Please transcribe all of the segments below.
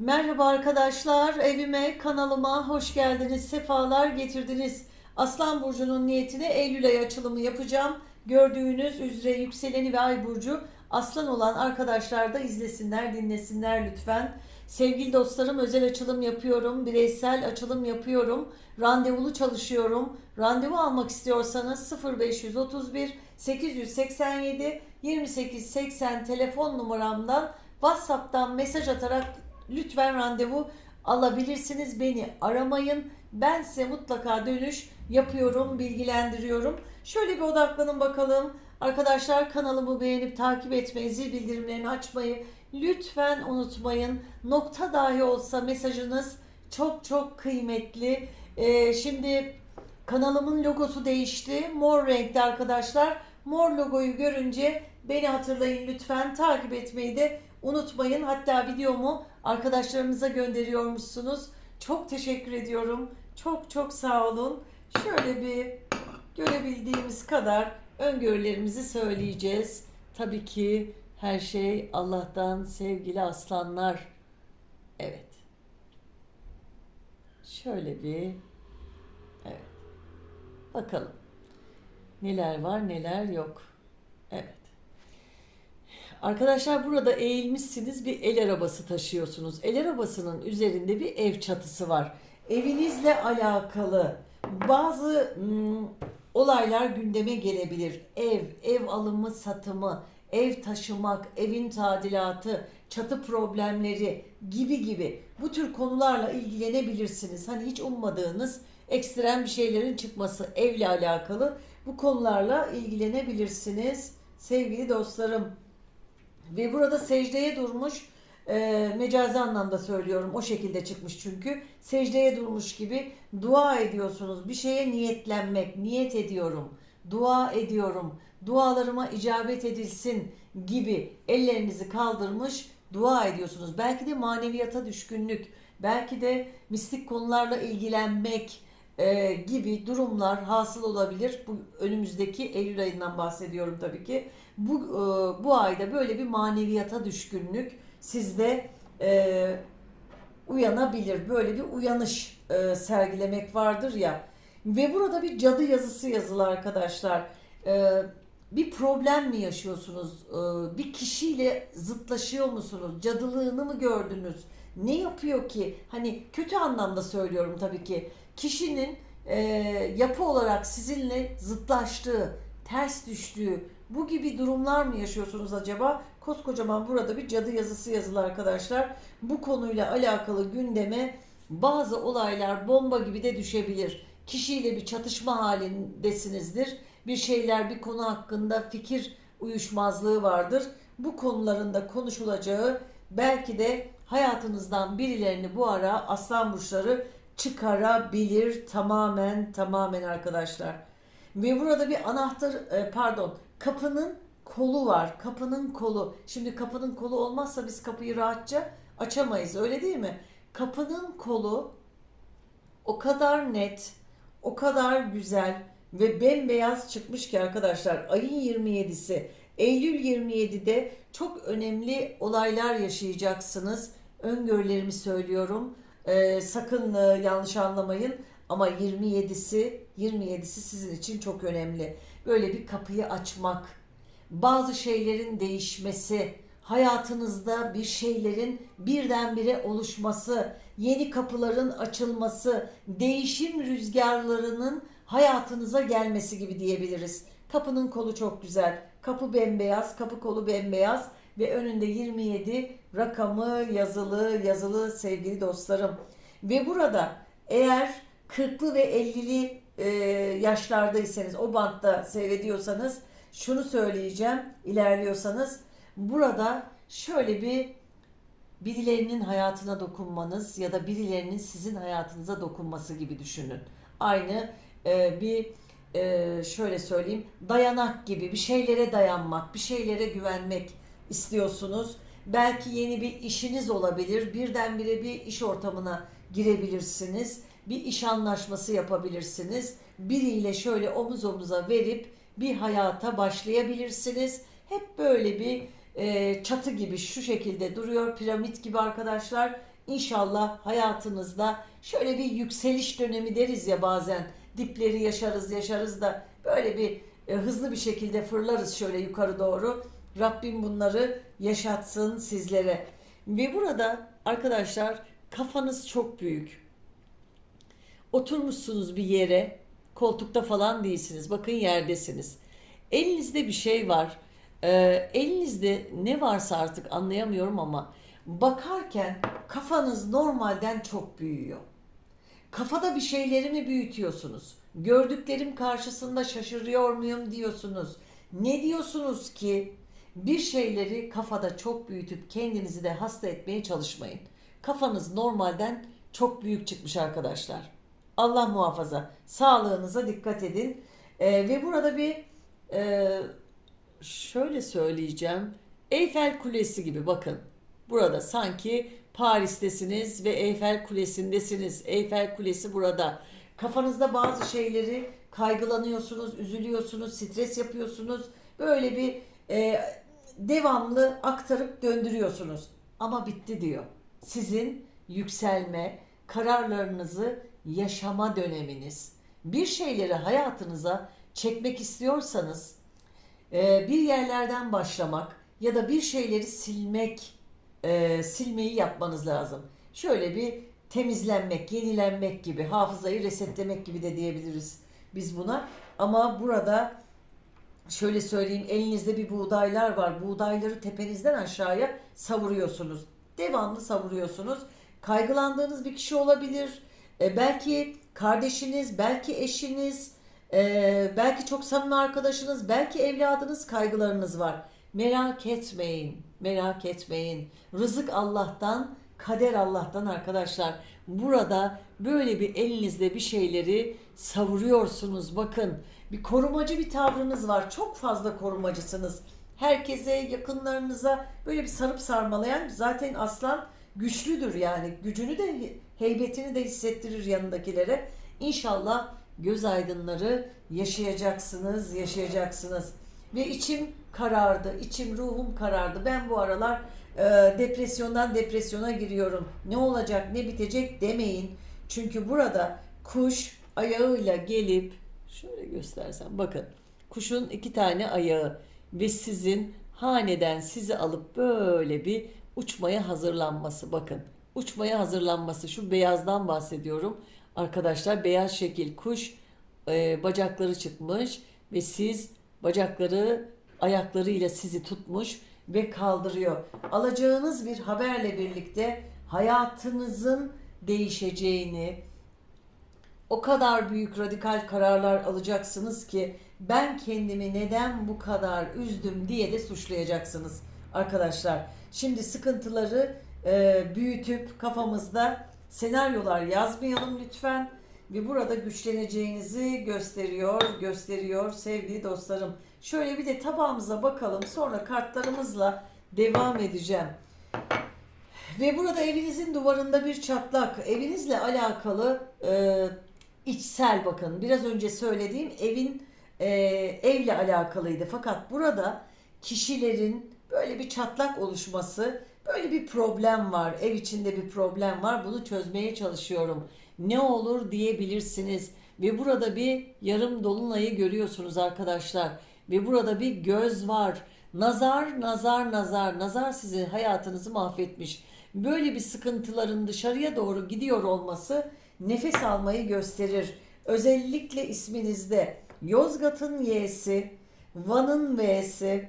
Merhaba arkadaşlar, evime, kanalıma hoş geldiniz, sefalar getirdiniz. Aslan Burcu'nun niyetine Eylül ayı açılımı yapacağım. Gördüğünüz üzere yükseleni ve ay burcu aslan olan arkadaşlar da izlesinler, dinlesinler lütfen. Sevgili dostlarım özel açılım yapıyorum, bireysel açılım yapıyorum, randevulu çalışıyorum. Randevu almak istiyorsanız 0531 887 2880 telefon numaramdan WhatsApp'tan mesaj atarak lütfen randevu alabilirsiniz. Beni aramayın. Ben size mutlaka dönüş yapıyorum, bilgilendiriyorum. Şöyle bir odaklanın bakalım. Arkadaşlar kanalımı beğenip takip etmeyi, zil bildirimlerini açmayı lütfen unutmayın. Nokta dahi olsa mesajınız çok çok kıymetli. Ee, şimdi kanalımın logosu değişti. Mor renkte arkadaşlar. Mor logoyu görünce beni hatırlayın lütfen. Takip etmeyi de unutmayın. Hatta videomu arkadaşlarınıza gönderiyormuşsunuz. Çok teşekkür ediyorum. Çok çok sağ olun. Şöyle bir görebildiğimiz kadar öngörülerimizi söyleyeceğiz. Tabii ki her şey Allah'tan sevgili aslanlar. Evet. Şöyle bir evet. Bakalım. Neler var, neler yok. Arkadaşlar burada eğilmişsiniz bir el arabası taşıyorsunuz. El arabasının üzerinde bir ev çatısı var. Evinizle alakalı bazı hmm, olaylar gündeme gelebilir. Ev, ev alımı, satımı, ev taşımak, evin tadilatı, çatı problemleri gibi gibi bu tür konularla ilgilenebilirsiniz. Hani hiç ummadığınız ekstrem bir şeylerin çıkması evle alakalı bu konularla ilgilenebilirsiniz sevgili dostlarım. Ve burada secdeye durmuş e, mecazi anlamda söylüyorum o şekilde çıkmış çünkü. Secdeye durmuş gibi dua ediyorsunuz bir şeye niyetlenmek niyet ediyorum dua ediyorum dualarıma icabet edilsin gibi ellerinizi kaldırmış dua ediyorsunuz. Belki de maneviyata düşkünlük belki de mistik konularla ilgilenmek e, gibi durumlar hasıl olabilir. Bu önümüzdeki Eylül ayından bahsediyorum tabii ki. Bu e, bu ayda böyle bir maneviyata düşkünlük sizde e, uyanabilir. Böyle bir uyanış e, sergilemek vardır ya. Ve burada bir cadı yazısı yazılı arkadaşlar. E, bir problem mi yaşıyorsunuz? E, bir kişiyle zıtlaşıyor musunuz? Cadılığını mı gördünüz? Ne yapıyor ki? Hani kötü anlamda söylüyorum tabii ki. Kişinin e, yapı olarak sizinle zıtlaştığı, ters düştüğü, bu gibi durumlar mı yaşıyorsunuz acaba? Koskocaman burada bir cadı yazısı yazılı arkadaşlar. Bu konuyla alakalı gündeme bazı olaylar bomba gibi de düşebilir. Kişiyle bir çatışma halindesinizdir. Bir şeyler, bir konu hakkında fikir uyuşmazlığı vardır. Bu konularında konuşulacağı belki de hayatınızdan birilerini bu ara aslan burçları çıkarabilir tamamen tamamen arkadaşlar. Ve burada bir anahtar e, pardon kapının kolu var. Kapının kolu. Şimdi kapının kolu olmazsa biz kapıyı rahatça açamayız öyle değil mi? Kapının kolu o kadar net, o kadar güzel ve bembeyaz çıkmış ki arkadaşlar ayın 27'si Eylül 27'de çok önemli olaylar yaşayacaksınız. Öngörülerimi söylüyorum. Ee, sakın e, yanlış anlamayın ama 27'si 27'si sizin için çok önemli. Böyle bir kapıyı açmak, bazı şeylerin değişmesi, hayatınızda bir şeylerin birdenbire oluşması, yeni kapıların açılması, değişim rüzgarlarının hayatınıza gelmesi gibi diyebiliriz. Kapının kolu çok güzel. Kapı bembeyaz, kapı kolu bembeyaz ve önünde 27 rakamı yazılı yazılı sevgili dostlarım. Ve burada eğer 40'lı ve 50'li e, yaşlardaysanız o bantta seyrediyorsanız şunu söyleyeceğim ilerliyorsanız burada şöyle bir birilerinin hayatına dokunmanız ya da birilerinin sizin hayatınıza dokunması gibi düşünün. Aynı e, bir e, şöyle söyleyeyim dayanak gibi bir şeylere dayanmak, bir şeylere güvenmek istiyorsunuz. Belki yeni bir işiniz olabilir. Birdenbire bir iş ortamına girebilirsiniz. Bir iş anlaşması yapabilirsiniz. Biriyle şöyle omuz omuza verip bir hayata başlayabilirsiniz. Hep böyle bir e, çatı gibi şu şekilde duruyor. Piramit gibi arkadaşlar. İnşallah hayatınızda şöyle bir yükseliş dönemi deriz ya bazen. Dipleri yaşarız yaşarız da böyle bir e, hızlı bir şekilde fırlarız şöyle yukarı doğru. Rabbim bunları yaşatsın sizlere. Ve burada arkadaşlar kafanız çok büyük. Oturmuşsunuz bir yere, koltukta falan değilsiniz. Bakın yerdesiniz. Elinizde bir şey var. Ee, elinizde ne varsa artık anlayamıyorum ama bakarken kafanız normalden çok büyüyor. Kafada bir şeyleri mi büyütüyorsunuz? Gördüklerim karşısında şaşırıyor muyum diyorsunuz. Ne diyorsunuz ki? Bir şeyleri kafada çok büyütüp kendinizi de hasta etmeye çalışmayın. Kafanız normalden çok büyük çıkmış arkadaşlar. Allah muhafaza. Sağlığınıza dikkat edin. Ee, ve burada bir e, şöyle söyleyeceğim. Eyfel Kulesi gibi bakın. Burada sanki Paris'tesiniz ve Eyfel Kulesi'ndesiniz. Eyfel Kulesi burada. Kafanızda bazı şeyleri kaygılanıyorsunuz, üzülüyorsunuz, stres yapıyorsunuz. Böyle bir e, devamlı aktarıp döndürüyorsunuz. Ama bitti diyor. Sizin yükselme, kararlarınızı yaşama döneminiz. Bir şeyleri hayatınıza çekmek istiyorsanız e, bir yerlerden başlamak ya da bir şeyleri silmek, e, silmeyi yapmanız lazım. Şöyle bir temizlenmek, yenilenmek gibi, hafızayı resetlemek gibi de diyebiliriz biz buna. Ama burada şöyle söyleyeyim elinizde bir buğdaylar var. Buğdayları tepenizden aşağıya savuruyorsunuz. Devamlı savuruyorsunuz. Kaygılandığınız bir kişi olabilir. E, belki kardeşiniz, belki eşiniz, e, belki çok samimi arkadaşınız, belki evladınız kaygılarınız var. Merak etmeyin, merak etmeyin. Rızık Allah'tan, kader Allah'tan arkadaşlar. Burada böyle bir elinizde bir şeyleri savuruyorsunuz. Bakın bir korumacı bir tavrınız var. Çok fazla korumacısınız. Herkese, yakınlarınıza böyle bir sarıp sarmalayan zaten aslan güçlüdür yani. Gücünü de heybetini de hissettirir yanındakilere. İnşallah göz aydınları yaşayacaksınız, yaşayacaksınız. Ve içim karardı, içim ruhum karardı. Ben bu aralar e, depresyondan depresyona giriyorum. Ne olacak, ne bitecek demeyin. Çünkü burada kuş ayağıyla gelip şöyle göstersem bakın. Kuşun iki tane ayağı ve sizin haneden sizi alıp böyle bir uçmaya hazırlanması. Bakın uçmaya hazırlanması. Şu beyazdan bahsediyorum. Arkadaşlar beyaz şekil kuş e, bacakları çıkmış ve siz bacakları ayaklarıyla sizi tutmuş ve kaldırıyor. Alacağınız bir haberle birlikte hayatınızın değişeceğini, o kadar büyük radikal kararlar alacaksınız ki ben kendimi neden bu kadar üzdüm diye de suçlayacaksınız arkadaşlar. Şimdi sıkıntıları e, büyütüp kafamızda senaryolar yazmayalım lütfen ve burada güçleneceğinizi gösteriyor, gösteriyor sevgili dostlarım. Şöyle bir de tabağımıza bakalım. Sonra kartlarımızla devam edeceğim. Ve burada evinizin duvarında bir çatlak, evinizle alakalı e, içsel bakın. Biraz önce söylediğim evin e, evle alakalıydı. Fakat burada kişilerin böyle bir çatlak oluşması, böyle bir problem var. Ev içinde bir problem var. Bunu çözmeye çalışıyorum. Ne olur diyebilirsiniz. Ve burada bir yarım dolunayı görüyorsunuz arkadaşlar. Ve burada bir göz var. Nazar, nazar, nazar. Nazar sizin hayatınızı mahvetmiş. Böyle bir sıkıntıların dışarıya doğru gidiyor olması nefes almayı gösterir. Özellikle isminizde Yozgat'ın Y'si, Van'ın V'si,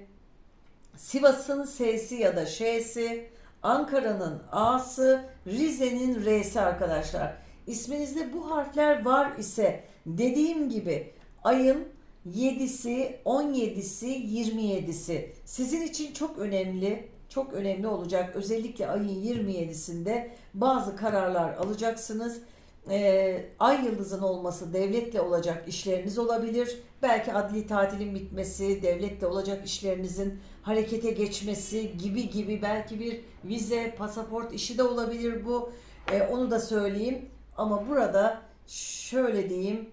Sivas'ın S'si ya da Ş'si, Ankara'nın A'sı, Rize'nin R'si arkadaşlar. İsminizde bu harfler var ise dediğim gibi ayın 7'si, 17'si, 27'si sizin için çok önemli, çok önemli olacak. Özellikle ayın 27'sinde bazı kararlar alacaksınız. Ee, ay yıldızın olması devletle olacak işleriniz olabilir. Belki adli tatilin bitmesi, devletle olacak işlerinizin harekete geçmesi gibi gibi belki bir vize, pasaport işi de olabilir bu. Ee, onu da söyleyeyim. Ama burada şöyle diyeyim,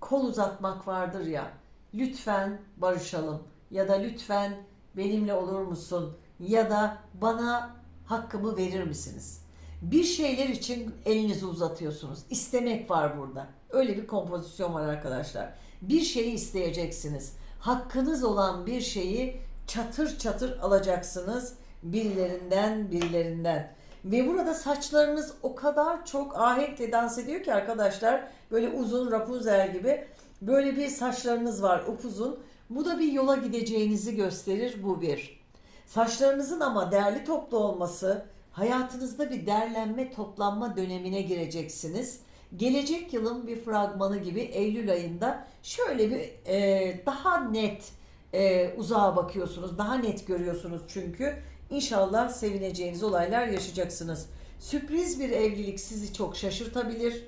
kol uzatmak vardır ya. Lütfen barışalım ya da lütfen benimle olur musun ya da bana hakkımı verir misiniz? Bir şeyler için elinizi uzatıyorsunuz. İstemek var burada. Öyle bir kompozisyon var arkadaşlar. Bir şeyi isteyeceksiniz. Hakkınız olan bir şeyi çatır çatır alacaksınız birilerinden birilerinden. Ve burada saçlarınız o kadar çok ahenkle dans ediyor ki arkadaşlar böyle uzun Rapunzel gibi böyle bir saçlarınız var upuzun. Bu da bir yola gideceğinizi gösterir bu bir. Saçlarınızın ama değerli toplu olması hayatınızda bir derlenme toplanma dönemine gireceksiniz. Gelecek yılın bir fragmanı gibi Eylül ayında şöyle bir e, daha net e, uzağa bakıyorsunuz. Daha net görüyorsunuz çünkü. İnşallah sevineceğiniz olaylar yaşayacaksınız. Sürpriz bir evlilik sizi çok şaşırtabilir.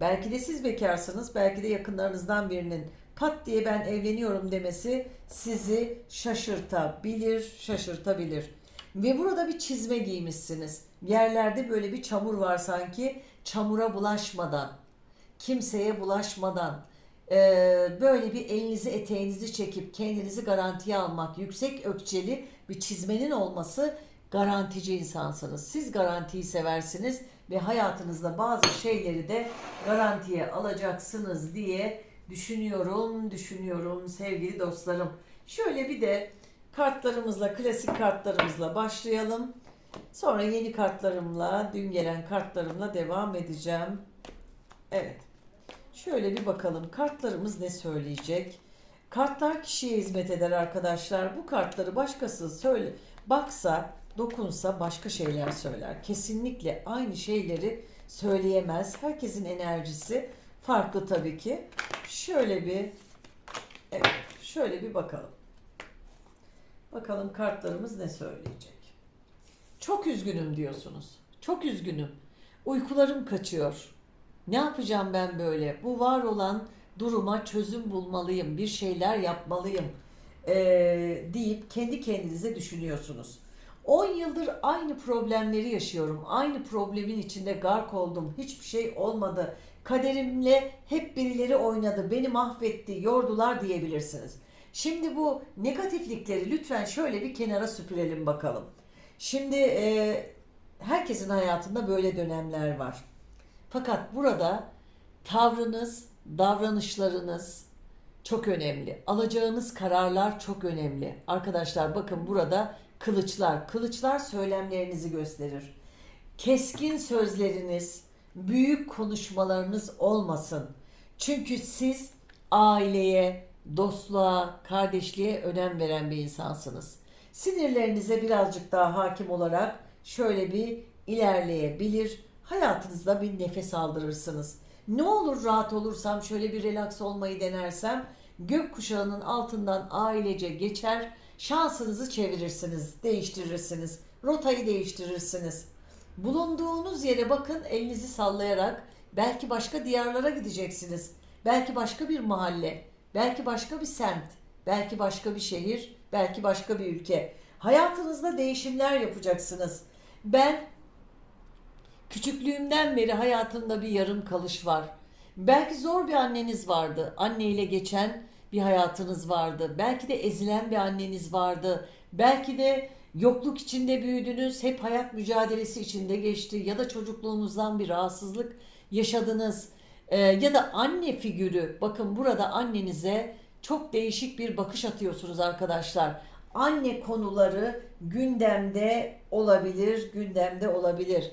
Belki de siz bekarsınız, belki de yakınlarınızdan birinin pat diye ben evleniyorum demesi sizi şaşırtabilir, şaşırtabilir. Ve burada bir çizme giymişsiniz. Yerlerde böyle bir çamur var sanki. Çamura bulaşmadan, kimseye bulaşmadan, eee, böyle bir elinizi eteğinizi çekip kendinizi garantiye almak, yüksek ökçeli bir çizmenin olması garantici insansınız. Siz garantiyi seversiniz ve hayatınızda bazı şeyleri de garantiye alacaksınız diye düşünüyorum, düşünüyorum sevgili dostlarım. Şöyle bir de kartlarımızla, klasik kartlarımızla başlayalım. Sonra yeni kartlarımla, dün gelen kartlarımla devam edeceğim. Evet. Şöyle bir bakalım kartlarımız ne söyleyecek? Kartlar kişiye hizmet eder arkadaşlar. Bu kartları başkası söyle baksa, dokunsa başka şeyler söyler. Kesinlikle aynı şeyleri söyleyemez. Herkesin enerjisi farklı tabii ki. Şöyle bir evet, şöyle bir bakalım. Bakalım kartlarımız ne söyleyecek. Çok üzgünüm diyorsunuz. Çok üzgünüm. Uykularım kaçıyor. Ne yapacağım ben böyle? Bu var olan duruma çözüm bulmalıyım, bir şeyler yapmalıyım eee, deyip kendi kendinize düşünüyorsunuz. 10 yıldır aynı problemleri yaşıyorum. Aynı problemin içinde gark oldum. Hiçbir şey olmadı. Kaderimle hep birileri oynadı. Beni mahvetti, yordular diyebilirsiniz. Şimdi bu negatiflikleri lütfen şöyle bir kenara süpürelim bakalım. Şimdi eee, herkesin hayatında böyle dönemler var. Fakat burada tavrınız, davranışlarınız çok önemli. Alacağınız kararlar çok önemli. Arkadaşlar bakın burada kılıçlar. Kılıçlar söylemlerinizi gösterir. Keskin sözleriniz, büyük konuşmalarınız olmasın. Çünkü siz aileye, dostluğa, kardeşliğe önem veren bir insansınız. Sinirlerinize birazcık daha hakim olarak şöyle bir ilerleyebilir. Hayatınızda bir nefes aldırırsınız. Ne olur rahat olursam şöyle bir relax olmayı denersem gökkuşağının altından ailece geçer şansınızı çevirirsiniz, değiştirirsiniz, rotayı değiştirirsiniz. Bulunduğunuz yere bakın elinizi sallayarak belki başka diyarlara gideceksiniz. Belki başka bir mahalle, belki başka bir semt, belki başka bir şehir, belki başka bir ülke. Hayatınızda değişimler yapacaksınız. Ben Küçüklüğümden beri hayatımda bir yarım kalış var. Belki zor bir anneniz vardı. Anneyle geçen bir hayatınız vardı. Belki de ezilen bir anneniz vardı. Belki de yokluk içinde büyüdünüz. Hep hayat mücadelesi içinde geçti. Ya da çocukluğunuzdan bir rahatsızlık yaşadınız. Ee, ya da anne figürü. Bakın burada annenize çok değişik bir bakış atıyorsunuz arkadaşlar. Anne konuları gündemde olabilir, gündemde olabilir.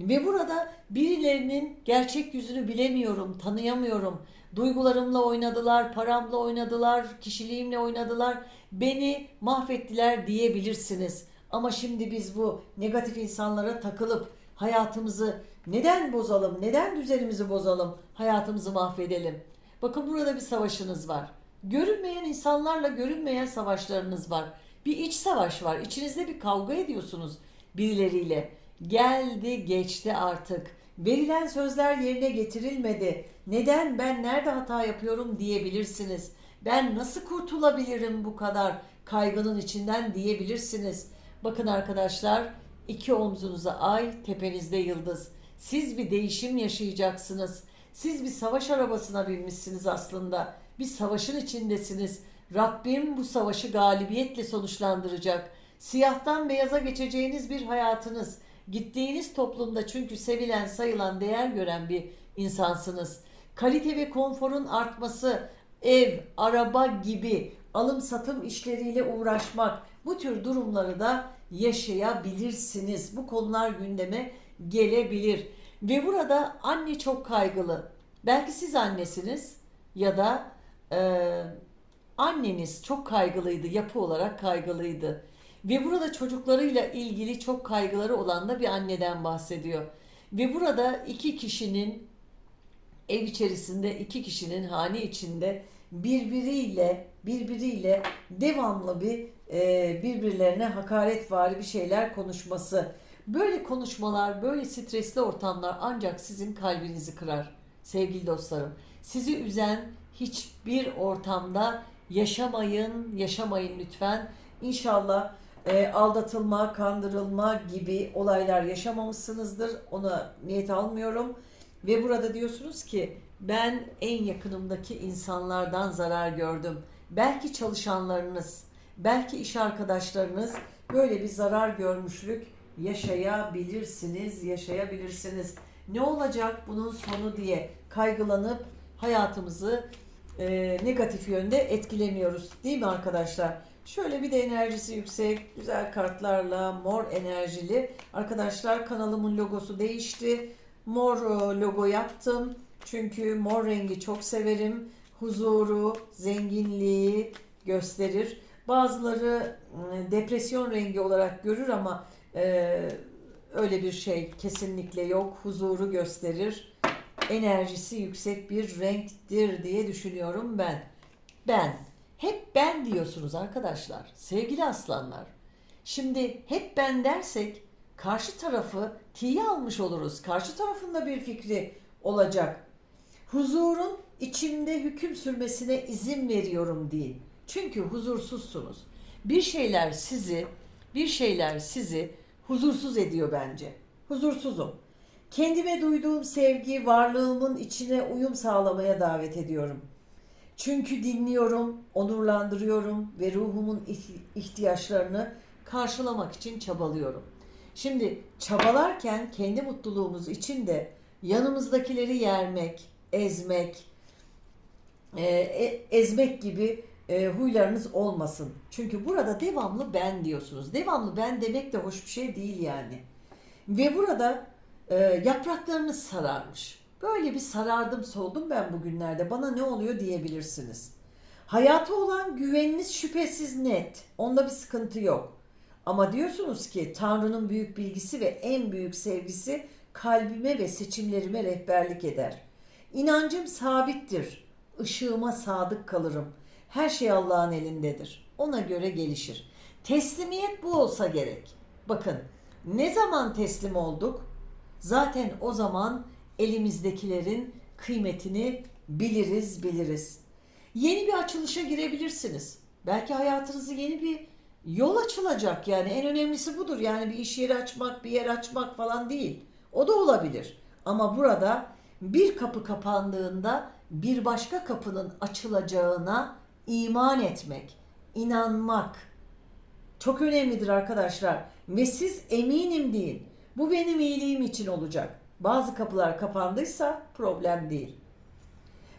Ve burada birilerinin gerçek yüzünü bilemiyorum, tanıyamıyorum. Duygularımla oynadılar, paramla oynadılar, kişiliğimle oynadılar. Beni mahvettiler diyebilirsiniz. Ama şimdi biz bu negatif insanlara takılıp hayatımızı neden bozalım, neden düzenimizi bozalım, hayatımızı mahvedelim. Bakın burada bir savaşınız var. Görünmeyen insanlarla görünmeyen savaşlarınız var. Bir iç savaş var. İçinizde bir kavga ediyorsunuz birileriyle. Geldi geçti artık. Verilen sözler yerine getirilmedi. Neden ben nerede hata yapıyorum diyebilirsiniz. Ben nasıl kurtulabilirim bu kadar kaygının içinden diyebilirsiniz. Bakın arkadaşlar iki omzunuza ay, tepenizde yıldız. Siz bir değişim yaşayacaksınız. Siz bir savaş arabasına binmişsiniz aslında. Bir savaşın içindesiniz. Rabbim bu savaşı galibiyetle sonuçlandıracak. Siyahtan beyaza geçeceğiniz bir hayatınız, Gittiğiniz toplumda çünkü sevilen, sayılan, değer gören bir insansınız. Kalite ve konforun artması, ev, araba gibi alım satım işleriyle uğraşmak bu tür durumları da yaşayabilirsiniz. Bu konular gündeme gelebilir. Ve burada anne çok kaygılı. Belki siz annesiniz ya da e, anneniz çok kaygılıydı, yapı olarak kaygılıydı. Ve burada çocuklarıyla ilgili çok kaygıları olan da bir anneden bahsediyor. Ve burada iki kişinin ev içerisinde iki kişinin hane içinde birbiriyle birbiriyle devamlı bir e, birbirlerine hakaretvari bir şeyler konuşması. Böyle konuşmalar, böyle stresli ortamlar ancak sizin kalbinizi kırar sevgili dostlarım. Sizi üzen hiçbir ortamda yaşamayın, yaşamayın lütfen. İnşallah e, aldatılma, kandırılma gibi olaylar yaşamamışsınızdır. Ona niyet almıyorum. Ve burada diyorsunuz ki ben en yakınımdaki insanlardan zarar gördüm. Belki çalışanlarınız, belki iş arkadaşlarınız böyle bir zarar görmüşlük yaşayabilirsiniz, yaşayabilirsiniz. Ne olacak bunun sonu diye kaygılanıp hayatımızı e, negatif yönde etkilemiyoruz. Değil mi arkadaşlar? Şöyle bir de enerjisi yüksek, güzel kartlarla, mor enerjili. Arkadaşlar kanalımın logosu değişti. Mor e, logo yaptım. Çünkü mor rengi çok severim. Huzuru, zenginliği gösterir. Bazıları e, depresyon rengi olarak görür ama e, öyle bir şey kesinlikle yok. Huzuru gösterir. Enerjisi yüksek bir renktir diye düşünüyorum ben. Ben. Hep ben diyorsunuz arkadaşlar. Sevgili aslanlar. Şimdi hep ben dersek karşı tarafı tiye almış oluruz. Karşı tarafında bir fikri olacak. Huzurun içimde hüküm sürmesine izin veriyorum deyin. Çünkü huzursuzsunuz. Bir şeyler sizi, bir şeyler sizi huzursuz ediyor bence. Huzursuzum. Kendime duyduğum sevgi, varlığımın içine uyum sağlamaya davet ediyorum. Çünkü dinliyorum, onurlandırıyorum ve ruhumun ih- ihtiyaçlarını karşılamak için çabalıyorum. Şimdi çabalarken kendi mutluluğumuz için de yanımızdakileri yermek, ezmek, e, e- ezmek gibi e, huylarınız olmasın. Çünkü burada devamlı ben diyorsunuz. Devamlı ben demek de hoş bir şey değil yani. Ve burada e, yapraklarınız sararmış. Böyle bir sarardım soldum ben bugünlerde. Bana ne oluyor diyebilirsiniz. Hayata olan güveniniz şüphesiz net. Onda bir sıkıntı yok. Ama diyorsunuz ki Tanrı'nın büyük bilgisi ve en büyük sevgisi kalbime ve seçimlerime rehberlik eder. İnancım sabittir. Işığıma sadık kalırım. Her şey Allah'ın elindedir. Ona göre gelişir. Teslimiyet bu olsa gerek. Bakın ne zaman teslim olduk? Zaten o zaman elimizdekilerin kıymetini biliriz biliriz. Yeni bir açılışa girebilirsiniz. Belki hayatınızı yeni bir yol açılacak yani en önemlisi budur. Yani bir iş yeri açmak, bir yer açmak falan değil. O da olabilir. Ama burada bir kapı kapandığında bir başka kapının açılacağına iman etmek, inanmak çok önemlidir arkadaşlar. Ve siz eminim deyin. Bu benim iyiliğim için olacak. Bazı kapılar kapandıysa problem değil.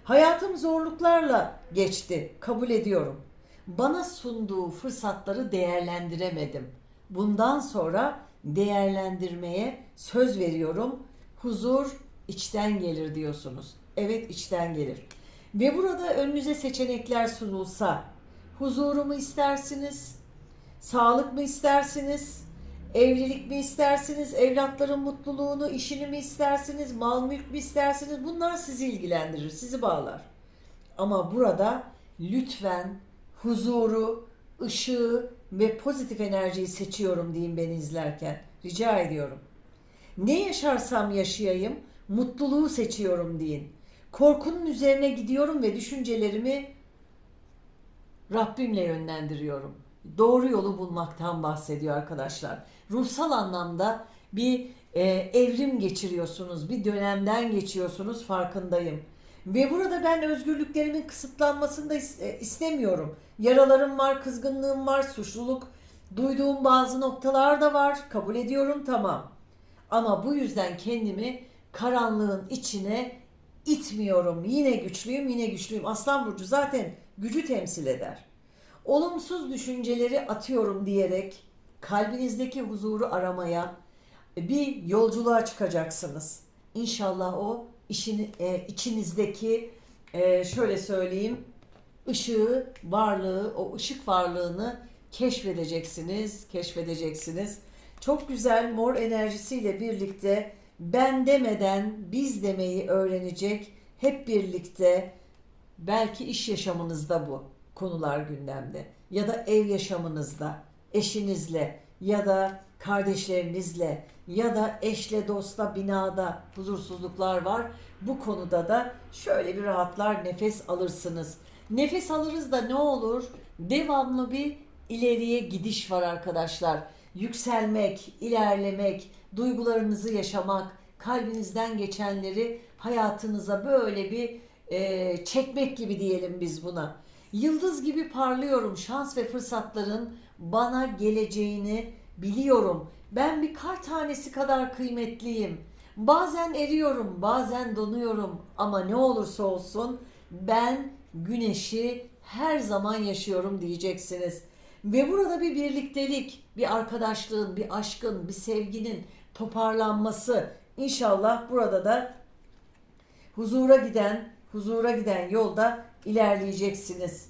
Hayatım zorluklarla geçti. Kabul ediyorum. Bana sunduğu fırsatları değerlendiremedim. Bundan sonra değerlendirmeye söz veriyorum. Huzur içten gelir diyorsunuz. Evet içten gelir. Ve burada önünüze seçenekler sunulsa huzuru mu istersiniz? Sağlık mı istersiniz? Evlilik mi istersiniz? Evlatların mutluluğunu, işini mi istersiniz? Mal mülk mü istersiniz? Bunlar sizi ilgilendirir, sizi bağlar. Ama burada lütfen huzuru, ışığı ve pozitif enerjiyi seçiyorum diyeyim beni izlerken. Rica ediyorum. Ne yaşarsam yaşayayım, mutluluğu seçiyorum deyin. Korkunun üzerine gidiyorum ve düşüncelerimi Rabbimle yönlendiriyorum. Doğru yolu bulmaktan bahsediyor arkadaşlar. Ruhsal anlamda bir e, evrim geçiriyorsunuz, bir dönemden geçiyorsunuz farkındayım. Ve burada ben özgürlüklerimin kısıtlanmasını da e, istemiyorum. Yaralarım var, kızgınlığım var, suçluluk duyduğum bazı noktalar da var. Kabul ediyorum tamam. Ama bu yüzden kendimi karanlığın içine itmiyorum. Yine güçlüyüm, yine güçlüyüm. Aslan burcu zaten gücü temsil eder. Olumsuz düşünceleri atıyorum diyerek kalbinizdeki huzuru aramaya bir yolculuğa çıkacaksınız. İnşallah o işin e, içinizdeki e, şöyle söyleyeyim ışığı, varlığı, o ışık varlığını keşfedeceksiniz, keşfedeceksiniz. Çok güzel mor enerjisiyle birlikte ben demeden biz demeyi öğrenecek hep birlikte belki iş yaşamınızda bu konular gündemde ya da ev yaşamınızda eşinizle ya da kardeşlerinizle ya da eşle dostla binada huzursuzluklar var. Bu konuda da şöyle bir rahatlar nefes alırsınız. Nefes alırız da ne olur? Devamlı bir ileriye gidiş var arkadaşlar. Yükselmek, ilerlemek, duygularınızı yaşamak, kalbinizden geçenleri hayatınıza böyle bir e, çekmek gibi diyelim biz buna. Yıldız gibi parlıyorum. Şans ve fırsatların bana geleceğini biliyorum. Ben bir kar tanesi kadar kıymetliyim. Bazen eriyorum, bazen donuyorum ama ne olursa olsun ben güneşi her zaman yaşıyorum diyeceksiniz. Ve burada bir birliktelik, bir arkadaşlığın, bir aşkın, bir sevginin toparlanması inşallah burada da huzura giden, huzura giden yolda ilerleyeceksiniz.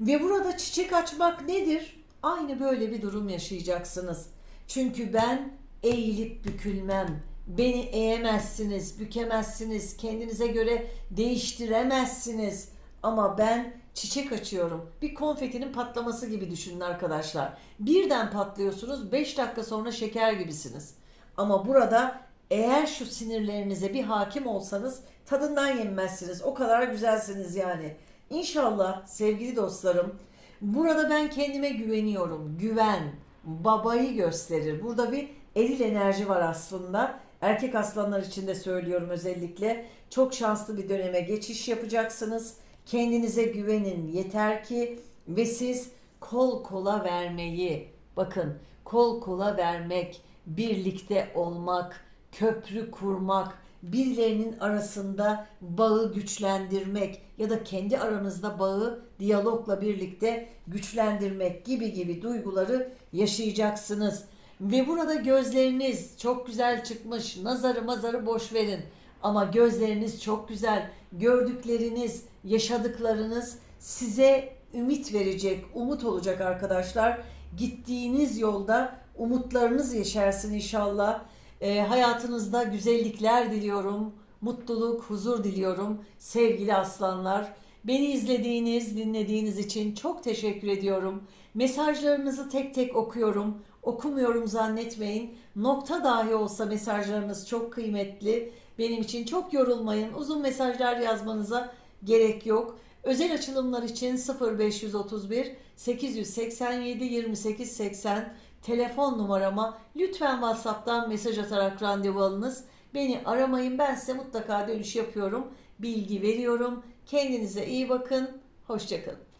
Ve burada çiçek açmak nedir? Aynı böyle bir durum yaşayacaksınız. Çünkü ben eğilip bükülmem. Beni eğemezsiniz, bükemezsiniz, kendinize göre değiştiremezsiniz. Ama ben çiçek açıyorum. Bir konfetinin patlaması gibi düşünün arkadaşlar. Birden patlıyorsunuz, 5 dakika sonra şeker gibisiniz. Ama burada eğer şu sinirlerinize bir hakim olsanız tadından yenmezsiniz. O kadar güzelsiniz yani. İnşallah sevgili dostlarım burada ben kendime güveniyorum. Güven babayı gösterir. Burada bir eril enerji var aslında. Erkek aslanlar için de söylüyorum özellikle. Çok şanslı bir döneme geçiş yapacaksınız. Kendinize güvenin yeter ki ve siz kol kola vermeyi bakın kol kola vermek, birlikte olmak, köprü kurmak, birilerinin arasında bağı güçlendirmek ya da kendi aranızda bağı diyalogla birlikte güçlendirmek gibi gibi duyguları yaşayacaksınız. Ve burada gözleriniz çok güzel çıkmış. Nazarı mazarı boş verin. Ama gözleriniz çok güzel. Gördükleriniz, yaşadıklarınız size ümit verecek, umut olacak arkadaşlar. Gittiğiniz yolda umutlarınız yeşersin inşallah. Ee, hayatınızda güzellikler diliyorum. Mutluluk, huzur diliyorum. Sevgili aslanlar. Beni izlediğiniz, dinlediğiniz için çok teşekkür ediyorum. Mesajlarınızı tek tek okuyorum. Okumuyorum zannetmeyin. Nokta dahi olsa mesajlarınız çok kıymetli. Benim için çok yorulmayın. Uzun mesajlar yazmanıza gerek yok. Özel açılımlar için 0531 887 28 80 telefon numarama lütfen WhatsApp'tan mesaj atarak randevu alınız. Beni aramayın ben size mutlaka dönüş yapıyorum. Bilgi veriyorum. Kendinize iyi bakın. Hoşçakalın.